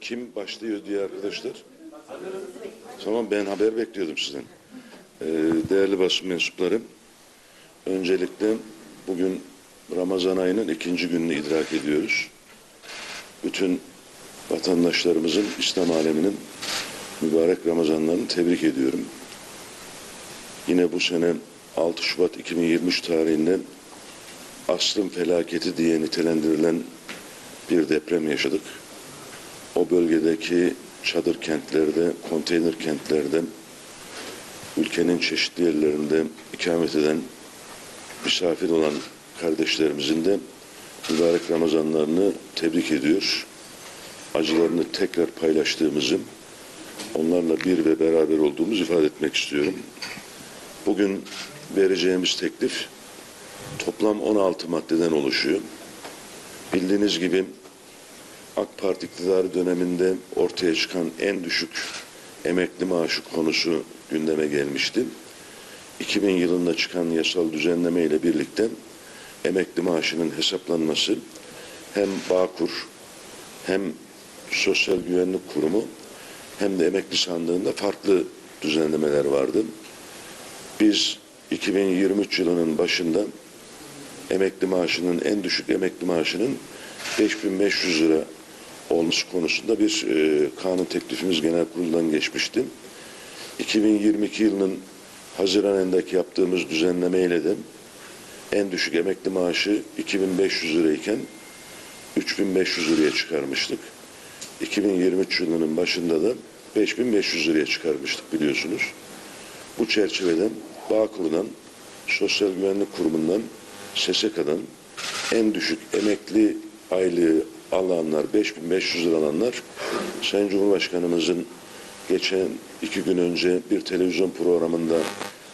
Kim başlıyor diye arkadaşlar? Tamam ben haber bekliyordum sizden. Ee, değerli basın mensupları, öncelikle bugün Ramazan ayının ikinci gününü idrak ediyoruz. Bütün vatandaşlarımızın, İslam aleminin mübarek Ramazanlarını tebrik ediyorum. Yine bu sene 6 Şubat 2023 tarihinde asrın felaketi diye nitelendirilen bir deprem yaşadık. O bölgedeki çadır kentlerde, konteyner kentlerde, ülkenin çeşitli yerlerinde ikamet eden, misafir olan kardeşlerimizin de mübarek Ramazanlarını tebrik ediyor. Acılarını tekrar paylaştığımızı, onlarla bir ve beraber olduğumuzu ifade etmek istiyorum. Bugün vereceğimiz teklif toplam 16 maddeden oluşuyor. Bildiğiniz gibi AK Parti iktidarı döneminde ortaya çıkan en düşük emekli maaşı konusu gündeme gelmişti. 2000 yılında çıkan yasal düzenleme ile birlikte emekli maaşının hesaplanması hem Bağkur hem Sosyal Güvenlik Kurumu hem de emekli sandığında farklı düzenlemeler vardı. Biz 2023 yılının başında emekli maaşının en düşük emekli maaşının 5500 lira olması konusunda bir e, kanun teklifimiz genel kuruldan geçmişti. 2022 yılının Haziran ayındaki yaptığımız düzenlemeyle de en düşük emekli maaşı 2500 lirayken 3500 liraya çıkarmıştık. 2023 yılının başında da 5500 liraya çıkarmıştık biliyorsunuz. Bu çerçevede Bağkur'dan, Sosyal Güvenlik Kurumu'ndan, SSK'dan en düşük emekli aylığı alanlar, 5500 lira alanlar, Sayın Cumhurbaşkanımızın geçen iki gün önce bir televizyon programında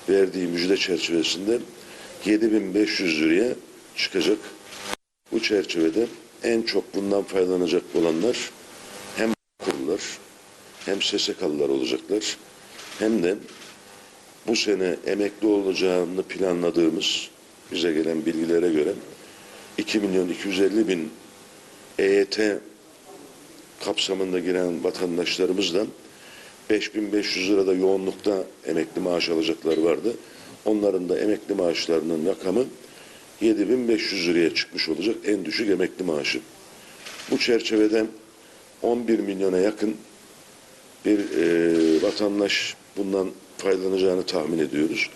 verdiği müjde çerçevesinde 7500 liraya çıkacak. Bu çerçevede en çok bundan faydalanacak olanlar hem kurullar hem SSK'lılar olacaklar hem de bu sene emekli olacağını planladığımız bize gelen bilgilere göre 2 milyon 250 bin EYT kapsamında giren vatandaşlarımızdan 5500 lirada yoğunlukta emekli maaş alacaklar vardı. Onların da emekli maaşlarının rakamı 7500 liraya çıkmış olacak en düşük emekli maaşı. Bu çerçevede 11 milyona yakın bir e, vatandaş bundan faydalanacağını tahmin ediyoruz.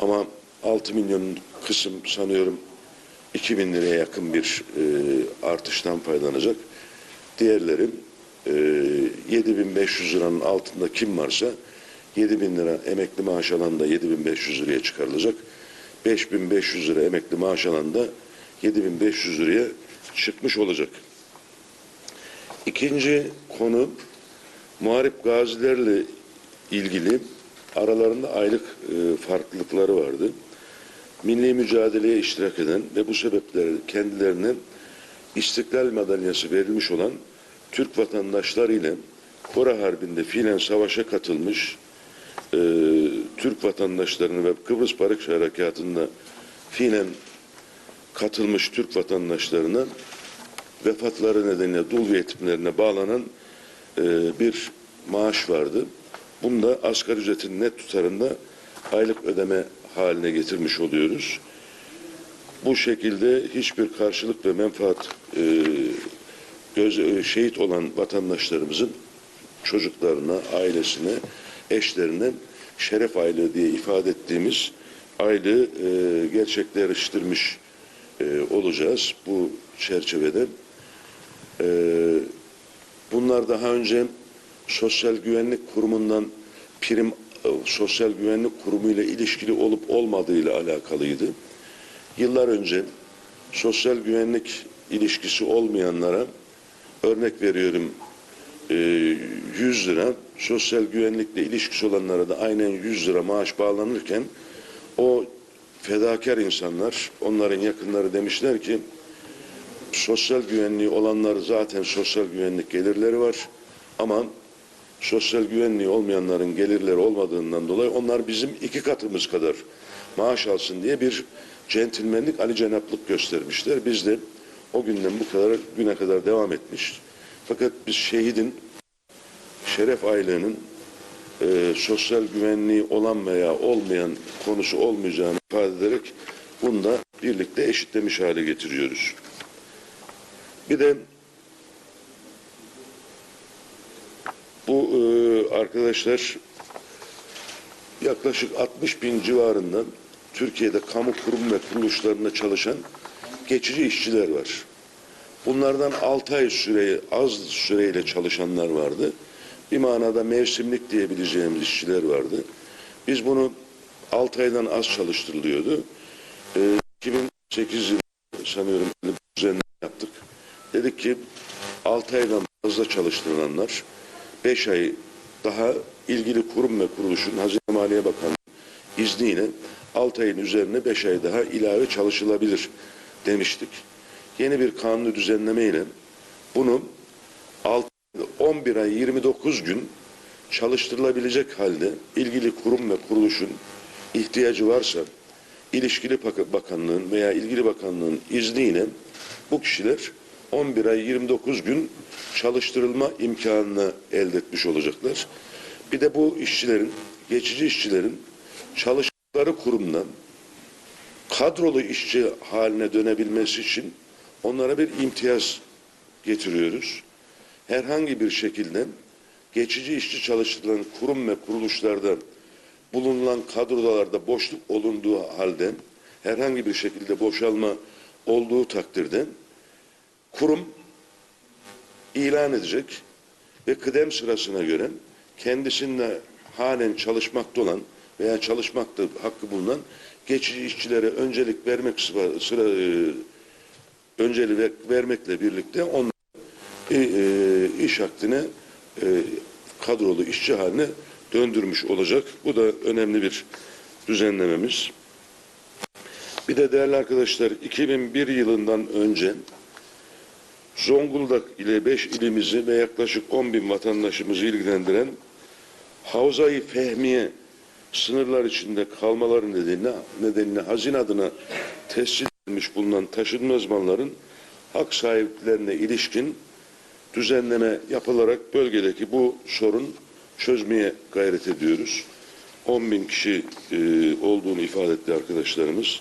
Ama 6 milyon kısım sanıyorum 2000 liraya yakın bir e, artıştan faydalanacak. Diğerleri e, 7500 liranın altında kim varsa 7000 lira emekli maaş alan da 7500 liraya çıkarılacak. 5500 lira emekli maaş alan da 7500 liraya çıkmış olacak. İkinci konu muharip gazilerle ilgili aralarında aylık e, farklılıkları vardı. Milli mücadeleye iştirak eden ve bu sebeple kendilerine İstiklal Madalyası verilmiş olan Türk vatandaşları ile Kore Harbi'nde fiilen savaşa katılmış e, Türk vatandaşlarını ve Kıbrıs Barış Harekatı'nda fiilen katılmış Türk vatandaşlarına vefatları nedeniyle dul ve yetimlerine bağlanan e, bir maaş vardı. Bunda asgari ücretin net tutarında aylık ödeme haline getirmiş oluyoruz. Bu şekilde hiçbir karşılık ve menfaat e, göz, e, şehit olan vatandaşlarımızın çocuklarına, ailesine, eşlerine şeref aylığı diye ifade ettiğimiz aylığı e, gerçekleştirmiş e, olacağız bu çerçevede. E, bunlar daha önce Sosyal Güvenlik Kurumu'ndan prim Sosyal Güvenlik Kurumu ile ilişkili olup olmadığı ile alakalıydı. Yıllar önce sosyal güvenlik ilişkisi olmayanlara örnek veriyorum e, 100 lira sosyal güvenlikle ilişkisi olanlara da aynen 100 lira maaş bağlanırken o fedakar insanlar onların yakınları demişler ki sosyal güvenliği olanlar zaten sosyal güvenlik gelirleri var ama sosyal güvenliği olmayanların gelirleri olmadığından dolayı onlar bizim iki katımız kadar maaş alsın diye bir centilmenlik Ali Cenaplık göstermişler. Biz de o günden bu kadar güne kadar devam etmiş. Fakat biz şehidin şeref aylığının e, sosyal güvenliği olan veya olmayan konusu olmayacağını ifade ederek bunu da birlikte eşitlemiş hale getiriyoruz. Bir de bu e, arkadaşlar yaklaşık 60 bin civarında Türkiye'de kamu kurum ve kuruluşlarında çalışan geçici işçiler var. Bunlardan 6 ay süreyi az süreyle çalışanlar vardı. Bir manada mevsimlik diyebileceğimiz işçiler vardı. Biz bunu 6 aydan az çalıştırılıyordu. Ee, 2008 yılı sanıyorum bir düzenleme yaptık. Dedik ki 6 aydan fazla çalıştırılanlar 5 ay daha ilgili kurum ve kuruluşun Hazine Maliye Bakanlığı izniyle 6 ayın üzerine 5 ay daha ilave çalışılabilir demiştik. Yeni bir kanunu düzenleme ile bunu 6, 11 ay 29 gün çalıştırılabilecek halde ilgili kurum ve kuruluşun ihtiyacı varsa ilişkili Bak- bakanlığın veya ilgili bakanlığın izniyle bu kişiler 11 ay 29 gün çalıştırılma imkanını elde etmiş olacaklar. Bir de bu işçilerin, geçici işçilerin çalıştıkları kurumdan kadrolu işçi haline dönebilmesi için onlara bir imtiyaz getiriyoruz. Herhangi bir şekilde geçici işçi çalıştırılan kurum ve kuruluşlarda bulunan kadrolarda boşluk olunduğu halde herhangi bir şekilde boşalma olduğu takdirde kurum ilan edecek ve kıdem sırasına göre kendisinde halen çalışmakta olan veya çalışmakta hakkı bulunan geçici işçilere öncelik vermek sıra, sıra e, önceliği ver- vermekle birlikte onları e, e, iş hakkını e, kadrolu işçi haline döndürmüş olacak. Bu da önemli bir düzenlememiz. Bir de değerli arkadaşlar 2001 yılından önce Zonguldak ile 5 ilimizi ve yaklaşık 10 bin vatandaşımızı ilgilendiren Havza-i Fehmiye sınırlar içinde kalmaları nedeniyle, nedeniyle hazine adına tescil edilmiş bulunan taşınmaz malların hak sahiplerine ilişkin düzenleme yapılarak bölgedeki bu sorun çözmeye gayret ediyoruz. 10 bin kişi e, olduğunu ifade etti arkadaşlarımız.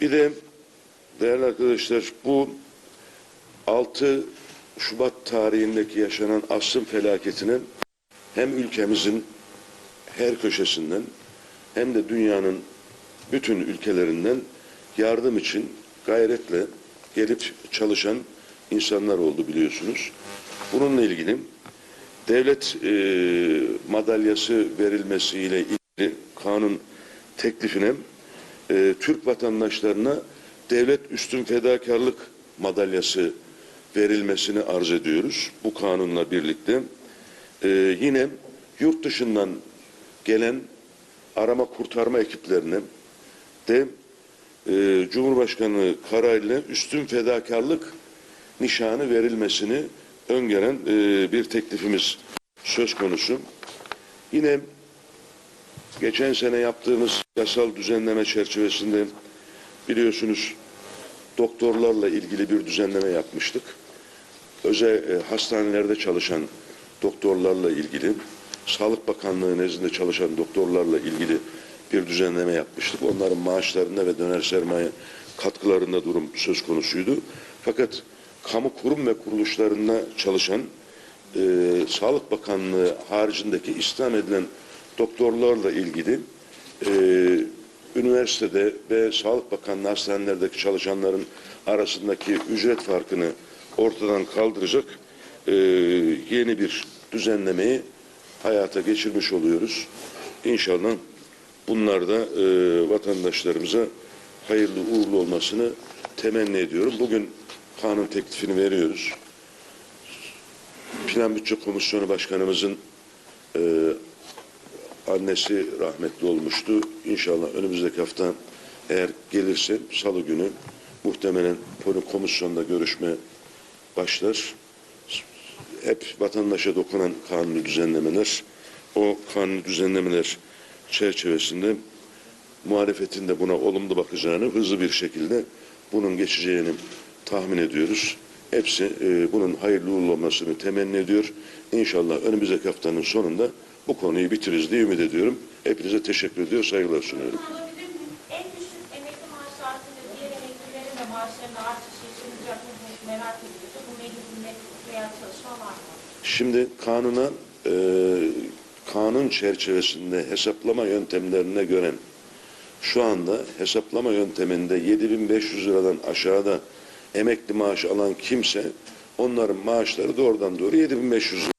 Bir de değerli arkadaşlar bu 6 Şubat tarihindeki yaşanan asrın felaketine hem ülkemizin her köşesinden hem de dünyanın bütün ülkelerinden yardım için gayretle gelip çalışan insanlar oldu biliyorsunuz. Bununla ilgili devlet e, madalyası verilmesiyle ilgili kanun teklifine e, Türk vatandaşlarına devlet üstün fedakarlık madalyası verilmesini arz ediyoruz bu kanunla birlikte. E, yine yurt dışından gelen arama kurtarma ekiplerine de e, Cumhurbaşkanı kararıyla üstün fedakarlık nişanı verilmesini öngören e, bir teklifimiz söz konusu. Yine geçen sene yaptığımız yasal düzenleme çerçevesinde biliyorsunuz doktorlarla ilgili bir düzenleme yapmıştık. Özel e, hastanelerde çalışan doktorlarla ilgili, Sağlık Bakanlığı nezdinde çalışan doktorlarla ilgili bir düzenleme yapmıştık. Onların maaşlarında ve döner sermaye katkılarında durum söz konusuydu. Fakat kamu kurum ve kuruluşlarında çalışan e, Sağlık Bakanlığı haricindeki istihdam edilen doktorlarla ilgili e, üniversitede ve Sağlık Bakanlığı hastanelerdeki çalışanların arasındaki ücret farkını ortadan kaldıracak e, yeni bir düzenlemeyi hayata geçirmiş oluyoruz. İnşallah bunlar da e, vatandaşlarımıza hayırlı uğurlu olmasını temenni ediyorum. Bugün kanun teklifini veriyoruz. Plan Bütçe Komisyonu Başkanımızın e, annesi rahmetli olmuştu. İnşallah önümüzdeki hafta eğer gelirse salı günü muhtemelen komisyonda görüşme başlar. Hep vatandaşa dokunan kanuni düzenlemeler, o kanuni düzenlemeler çerçevesinde muhalefetin de buna olumlu bakacağını hızlı bir şekilde bunun geçeceğini tahmin ediyoruz. Hepsi e, bunun hayırlı uğurlu olmasını temenni ediyor. İnşallah önümüzdeki haftanın sonunda bu konuyu bitiririz diye ümit ediyorum. Hepinize teşekkür ediyor, saygılar sunuyorum. En düşük emekli maaşı artınca diğer emeklilerin de maaşlarında artış yaşanacak mı diye merak ediyordu. Şimdi kanuna, e, kanun çerçevesinde hesaplama yöntemlerine göre şu anda hesaplama yönteminde 7500 liradan aşağıda emekli maaşı alan kimse onların maaşları doğrudan doğru 7500 lira.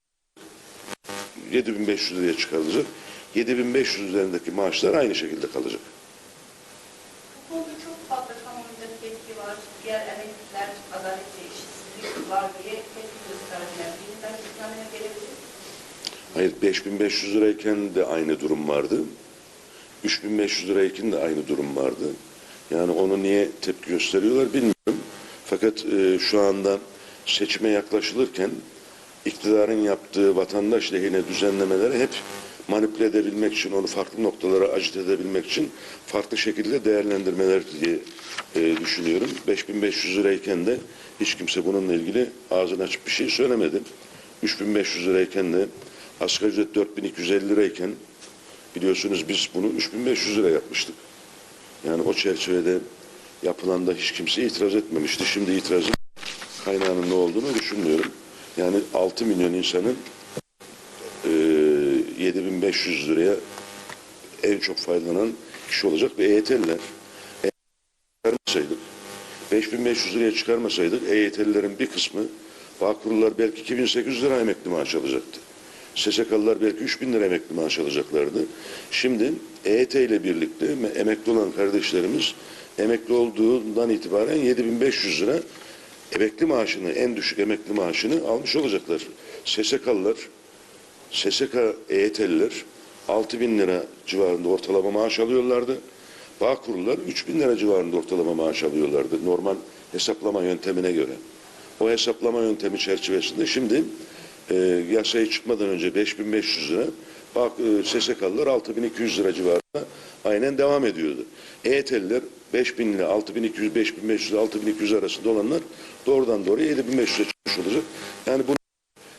7500 liraya çıkarılacak. 7500 üzerindeki maaşlar aynı şekilde kalacak. Bu konuda çok fazla kamuoyunda tepki var. Diğer emekliler adaletli eşitsizlik var diye tepki gösterdiler. Birinden hükümene gelebilir. Hayır 5500 lirayken de aynı durum vardı. 3500 lirayken de aynı durum vardı. Yani onu niye tepki gösteriyorlar bilmiyorum. Fakat e, şu anda seçime yaklaşılırken iktidarın yaptığı vatandaş lehine düzenlemeleri hep manipüle edebilmek için, onu farklı noktalara acit edebilmek için farklı şekilde değerlendirmeler diye e, düşünüyorum. 5500 lirayken de hiç kimse bununla ilgili ağzını açıp bir şey söylemedi. 3500 lirayken de asgari ücret 4250 lirayken biliyorsunuz biz bunu 3500 lira yapmıştık. Yani o çerçevede yapılan da hiç kimse itiraz etmemişti. Şimdi itirazın kaynağının ne olduğunu düşünmüyorum. Yani 6 milyon insanın e, 7500 liraya en çok faydalanan kişi olacak ve EYT'liler çıkarmasaydık 5500 liraya çıkarmasaydık EYT'lilerin bir kısmı Bağkurlular belki 2800 lira emekli maaş alacaktı. SSK'lılar belki 3000 lira emekli maaş alacaklardı. Şimdi EYT ile birlikte me- emekli olan kardeşlerimiz emekli olduğundan itibaren 7500 lira emekli maaşını, en düşük emekli maaşını almış olacaklar. SSK'lılar, SSK EYT'liler 6000 lira civarında ortalama maaş alıyorlardı. Bağkurlular 3000 lira civarında ortalama maaş alıyorlardı normal hesaplama yöntemine göre. O hesaplama yöntemi çerçevesinde şimdi e, yasaya çıkmadan önce 5500 lira, bak e, SSK'lılar 6200 lira civarında aynen devam ediyordu. EYT'liler 5000 ile 6200, 5500, 6200 arasında olanlar doğrudan doğruya 7500'e çıkmış olacak. Yani bu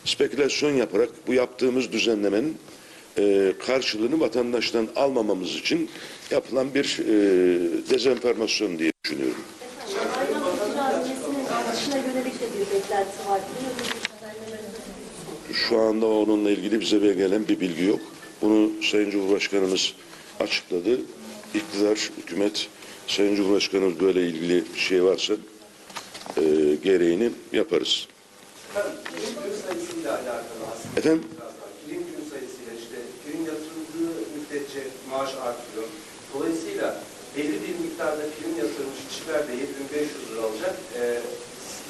spekülasyon yaparak bu yaptığımız düzenlemenin e, karşılığını vatandaştan almamamız için yapılan bir e, dezenformasyon diye düşünüyorum. İkraminesinin artışına yönelik de bir beklenti var. Bir Şu anda onunla ilgili bize gelen bir bilgi yok. Bunu Sayın Cumhurbaşkanımız açıkladı. İktidar, hükümet, Sayın Cumhurbaşkanımız böyle ilgili bir şey varsa e, gereğini yaparız. Efendim, prim gün sayısıyla işte prim yatırıldığı müddetçe maaş artıyor. Dolayısıyla belli bir miktarda prim yatırmış kişiler de 7500 lira alacak. Ee,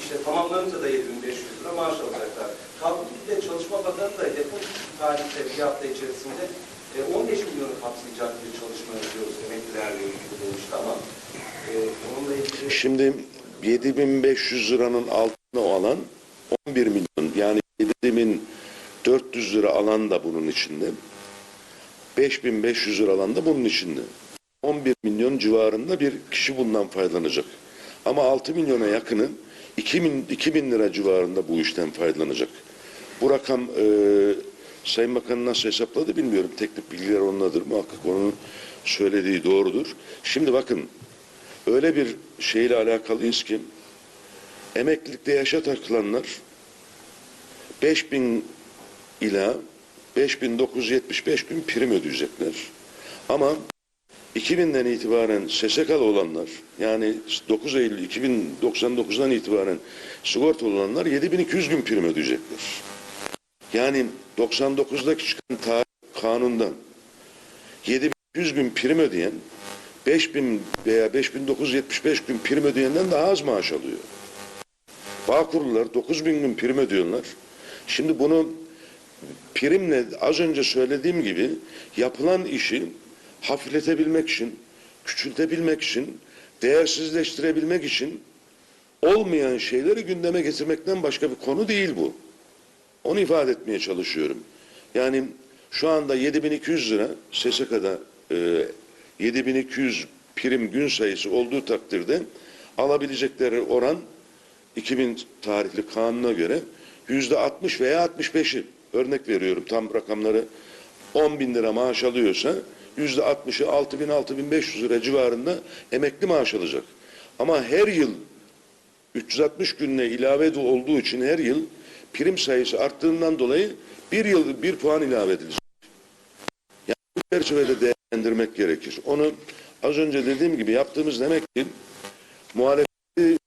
işte tamamlanınca da 7500 lira maaş alacaklar. Kaldı de Çalışma Bakanı da yakın tarihte bir hafta içerisinde e, 15 milyonu kapsayacak bir çalışma yapıyoruz emeklilerle ilgili demişti ama e, onunla ilgili Şimdi 7500 liranın altına alan 11 milyon yani 7400 lira alan da bunun içinde. 5500 lira alan da bunun içinde. 11 milyon civarında bir kişi bundan faydalanacak. Ama 6 milyona yakını 2000, 2000 lira civarında bu işten faydalanacak. Bu rakam e, Sayın Bakan nasıl hesapladı bilmiyorum. Teknik bilgiler onunladır. Muhakkak onun söylediği doğrudur. Şimdi bakın öyle bir şeyle alakalıyız ki emeklilikte yaşa takılanlar 5000 ila 5975 gün prim ödeyecekler. Ama 2000'den itibaren SSK'lı olanlar yani 9 Eylül 2099'dan itibaren sigortalı olanlar 7200 gün prim ödeyecekler. Yani 99'daki çıkan tarih kanundan 7200 gün prim ödeyen 5000 veya 5975 gün prim ödeyenden daha az maaş alıyor. Bağkurlular 9000 gün prim ödüyorlar. Şimdi bunu primle az önce söylediğim gibi yapılan işi hafifletebilmek için, küçültebilmek için, değersizleştirebilmek için olmayan şeyleri gündeme getirmekten başka bir konu değil bu. Onu ifade etmeye çalışıyorum. Yani şu anda 7200 lira SSK'da e, 7200 prim gün sayısı olduğu takdirde alabilecekleri oran 2000 tarihli kanuna göre yüzde 60 veya 65'i örnek veriyorum tam rakamları 10 bin lira maaş alıyorsa yüzde 60'ı 6 bin 6500 lira civarında emekli maaş alacak. Ama her yıl 360 gününe ilave olduğu için her yıl prim sayısı arttığından dolayı bir yıl bir puan ilave edilecek. Yani bu çerçevede değerlendirmek gerekir. Onu az önce dediğim gibi yaptığımız demek ki muhalefeti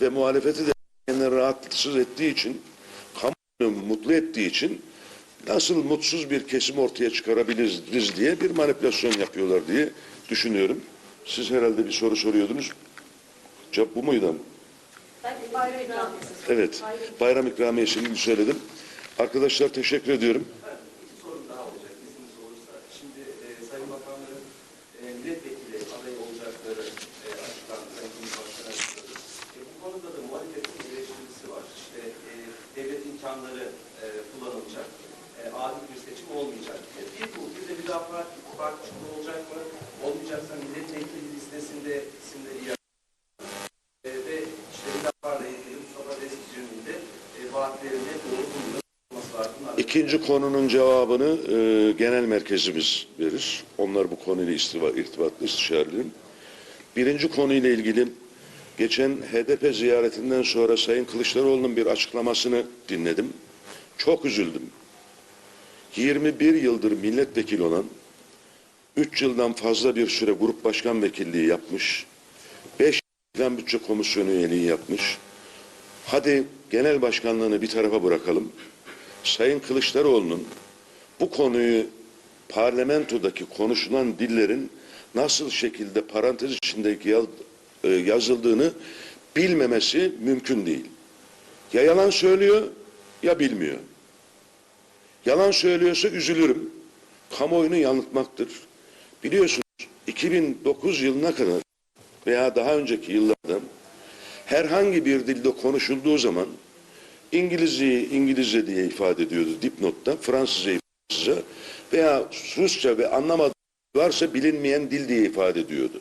ve muhalefeti de kendileri rahatsız ettiği için kamuoyunu mutlu ettiği için nasıl mutsuz bir kesim ortaya çıkarabiliriz diye bir manipülasyon yapıyorlar diye düşünüyorum. Siz herhalde bir soru soruyordunuz. Cevap bu muydu? Bayram. Evet. Bayram ikramiyesini söyledim. Arkadaşlar teşekkür ediyorum. İki sorum daha olacak izniniz olursa. Şimdi e, Sayın Bakanların e, milletvekili adayı olacakları e, açıklandı. Sayın Cumhurbaşkanı açıkladı. E, bu konuda da muhalefetin eleştirisi var. İşte e, devlet imkanları e, kullanılacak. E, adil bir seçim olmayacak. E, bir bu. Bir de bir daha parti, parti olacak mı? Olmayacaksa milletvekili listesinde isimleri yer e, ve işte bir daha parla ilgili Mustafa Deski yönünde e, vaatlerinde doğru bulunması İkinci konunun cevabını e, genel merkezimiz verir. Onlar bu konuyla irtibatlı istişarelerim. Birinci konuyla ilgili geçen HDP ziyaretinden sonra Sayın Kılıçdaroğlu'nun bir açıklamasını dinledim. Çok üzüldüm. 21 yıldır milletvekili olan, 3 yıldan fazla bir süre grup başkan vekilliği yapmış, 5 yıldan bütçe komisyonu üyeliği yapmış. Hadi genel başkanlığını bir tarafa bırakalım. Sayın Kılıçdaroğlu'nun bu konuyu parlamentodaki konuşulan dillerin nasıl şekilde parantez içinde ya- e, yazıldığını bilmemesi mümkün değil. Ya yalan söylüyor ya bilmiyor. Yalan söylüyorsa üzülürüm. Kamuoyunu yanıltmaktır. Biliyorsunuz 2009 yılına kadar veya daha önceki yıllarda herhangi bir dilde konuşulduğu zaman İngilizceyi İngilizce diye ifade ediyordu dipnotta, Fransızca Fransızca veya Rusça ve anlamadığı varsa bilinmeyen dil diye ifade ediyordu.